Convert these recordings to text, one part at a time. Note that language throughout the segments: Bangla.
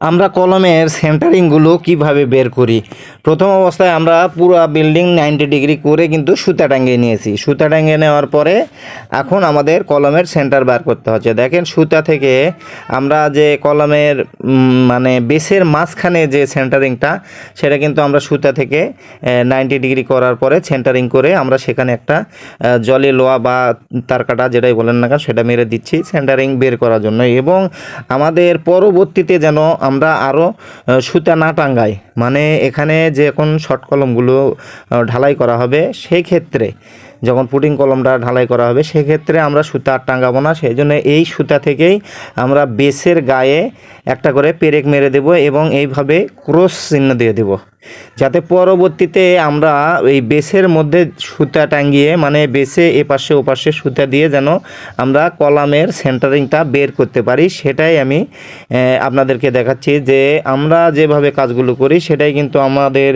আমরা কলমের সেন্টারিংগুলো কীভাবে বের করি? প্রথম অবস্থায় আমরা পুরো বিল্ডিং নাইনটি ডিগ্রি করে কিন্তু সুতা টাঙিয়ে নিয়েছি। সুতা টাঙিয়ে নেওয়ার পরে এখন আমাদের কলমের সেন্টার বার করতে হচ্ছে। দেখেন সুতা থেকে আমরা যে কলমের মানে বেসের মাঝখানে যে সেন্টারিংটা সেটা কিন্তু আমরা সুতা থেকে নাইনটি ডিগ্রি করার পরে সেন্টারিং করে আমরা সেখানে একটা জলে লোয়া বা তার কাটা যেটাই বলেন না কেন, সেটা মেরে দিচ্ছি সেন্টারিং বের করার জন্য। এবং আমাদের পরবর্তীতে যেন আমরা আরও সুতা না টাঙ্গাই। মানে এখানে যে এখন শর্ট কলমগুলো ঢালাই করা হবে সেই ক্ষেত্রে যখন পুটিং কলমটা ঢালাই করা হবে, সেক্ষেত্রে আমরা সুতা আর টাঙ্গাবো না। সেই জন্য এই সুতা থেকেই আমরা বেসের গায়ে একটা করে পেরেক মেরে দেব এবং এইভাবে ক্রস চিহ্ন দিয়ে দেব। পরবর্তীতে আমরা এই বেসের মধ্যে সুতা টাঙ্গিয়ে মানে বেসে এপাশে ওপাশে সুতা দিয়ে যেন আমরা কলামের সেন্টারিংটা বের করতে পারি, সেটাই আমি আপনাদেরকে দেখাচ্ছি যে আমরা যেভাবে কাজগুলো করি, সেটাই কিন্তু আমাদের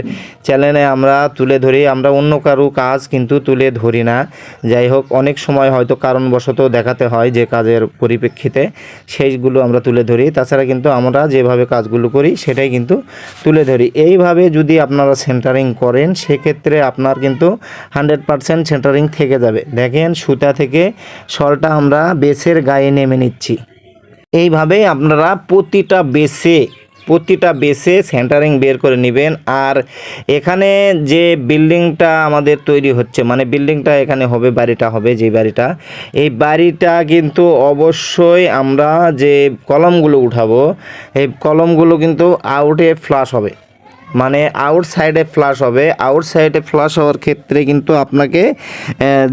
চ্যানেলে আমরা তুলে ধরি। আমরা অন্য কারও কাজ কিন্তু তুলে ধরি না। যাই হোক, অনেক সময় হয়তো কারণবশত দেখাতে হয় যে কাজের পরিপ্রেক্ষিতে, সেইগুলো আমরা তুলে ধরি। তাছাড়া কিন্তু আমরা যেভাবে কাজগুলো করি, সেটাই কিন্তু তুলে ধরি। এইভাবে যদি আপনারা সেন্টারিং করেন, সেক্ষেত্রে আপনার কিন্তু হান্ড্রেড পারসেন্ট সেন্টারিং থেকে যাবে। দেখেন, সুতা থেকে শলটা আমরা বেসের গায়ে নেমে নিচ্ছি। এইভাবেই আপনারা প্রতিটা বেসে প্রতিটা বেসে সেন্টারিং বের করে নেবেন। আর এখানে যে বিল্ডিংটা আমাদের তৈরি হচ্ছে মানে বিল্ডিংটা এখানে হবে, বাড়িটা হবে, যে বাড়িটা, এই বাড়িটা কিন্তু অবশ্যই আমরা যে কলমগুলো উঠাবো, এই কলমগুলো কিন্তু আউটে ফ্লাশ হবে। মানে আউট সাইডে ফ্লাশ হবে। আউট সাইডে ফ্লাশ হওয়ার ক্ষেত্রে কিন্তু আপনাকে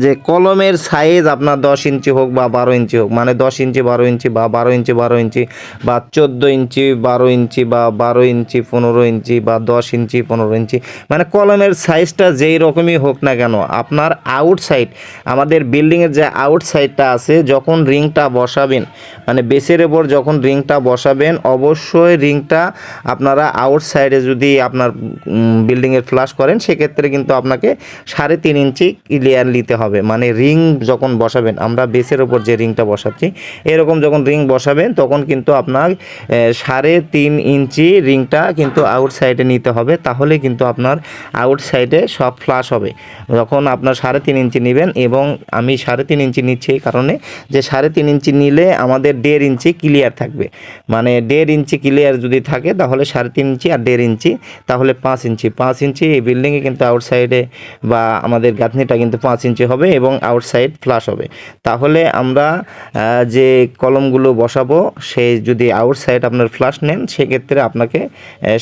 যে কলমের সাইজ আপনার দশ ইঞ্চি হোক বা বারো ইঞ্চি হোক মানে দশ ইঞ্চি, বারো ইঞ্চি বা বারো ইঞ্চি বারো ইঞ্চি বা চোদ্দ ইঞ্চি, বারো ইঞ্চি বা বারো ইঞ্চি, পনেরো ইঞ্চি বা দশ ইঞ্চি, পনেরো ইঞ্চি মানে কলমের সাইজটা যেই রকমই হোক না কেন, আপনার আউট সাইড আমাদের বিল্ডিংয়ের যে আউট সাইডটা আছে, যখন রিংটা বসাবেন মানে বেসের ওপর যখন রিংটা বসাবেন, অবশ্যই রিংটা আপনারা আউট সাইডে যদি আপনার বিল্ডিংয়ের ফ্লাশ করেন, সেক্ষেত্রে কিন্তু আপনাকে সাড়ে তিন ইঞ্চি ক্লিয়ার নিতে হবে। মানে রিং যখন বসাবেন, আমরা বেসের ওপর যে রিংটা বসাচ্ছি, এরকম যখন রিং বসাবেন, তখন কিন্তু আপনার সাড়ে তিন ইঞ্চি রিংটা কিন্তু আউট সাইডে নিতে হবে, তাহলে কিন্তু আপনার আউট সাইডে সব ফ্লাশ হবে। যখন আপনার সাড়ে তিন ইঞ্চি নেবেন এবং আমি সাড়ে তিন ইঞ্চি নিচ্ছি এই কারণে, যে সাড়ে তিন ইঞ্চি নিলে আমাদের দেড় ইঞ্চি ক্লিয়ার থাকবে। মানে দেড় ইঞ্চি ক্লিয়ার যদি থাকে, তাহলে সাড়ে তিন ইঞ্চি আর দেড় ইঞ্চি তাহলে পাঁচ ইঞ্চি। পাঁচ ইঞ্চি এই বিল্ডিংয়ে কিন্তু আউটসাইডে বা আমাদের গাঁথনিটা কিন্তু পাঁচ ইঞ্চি হবে এবং আউটসাইড ফ্লাশ হবে। তাহলে আমরা যে কলমগুলো বসাবো সেই যদি আউটসাইড আপনার ফ্লাশ নেন, সেক্ষেত্রে আপনাকে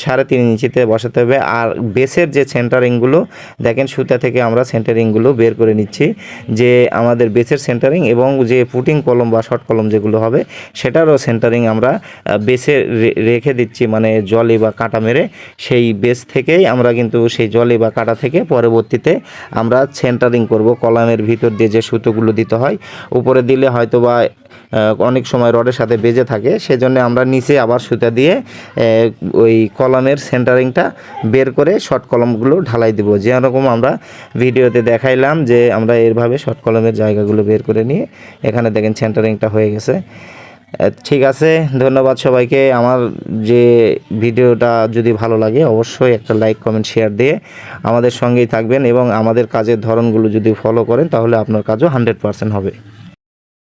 সাড়ে তিন ইঞ্চিতে বসাতে হবে। আর বেসের যে সেন্টারিংগুলো দেখেন সুতা থেকে আমরা সেন্টারিংগুলো বের করে নিচ্ছি। যে আমাদের বেসের সেন্টারিং এবং যে পুটিং কলম বা শর্ট কলম যেগুলো হবে, সেটারও সেন্টারিং আমরা বেসে রেখে দিচ্ছি। মানে জলে বা কাঁটা মেরে সেই বেস থেকেই আমরা কিন্তু সেই জলে বা কাটা থেকে পরবর্তীতে আমরা সেন্টারিং করব। কলামের ভিতর দিয়ে যে সুতোগুলো দিতে হয়, উপরে দিলে হয়তো বা অনেক সময় রডের সাথে বেজে থাকে, সেজন্য আমরা নিচে আবার সুতা দিয়ে ওই কলমের সেন্টারিংটা বের করে শর্ট কলমগুলো ঢালাই দেবো। যেরকম আমরা ভিডিওতে দেখাইলাম যে আমরা এরভাবে শর্ট কলমের জায়গাগুলো বের করে নিয়ে, এখানে দেখেন সেন্টারিংটা হয়ে গেছে। ঠিক আছে, ধন্যবাদ সবাইকে। আমার যে ভিডিওটা যদি ভালো লাগে, অবশ্যই একটা লাইক, কমেন্ট, শেয়ার দিয়ে আমাদের সঙ্গেই থাকবেন এবং আমাদের কাজের ধরনগুলো যদি ফলো করেন, তাহলে আপনার কাজও হান্ড্রেড পারসেন্ট হবে।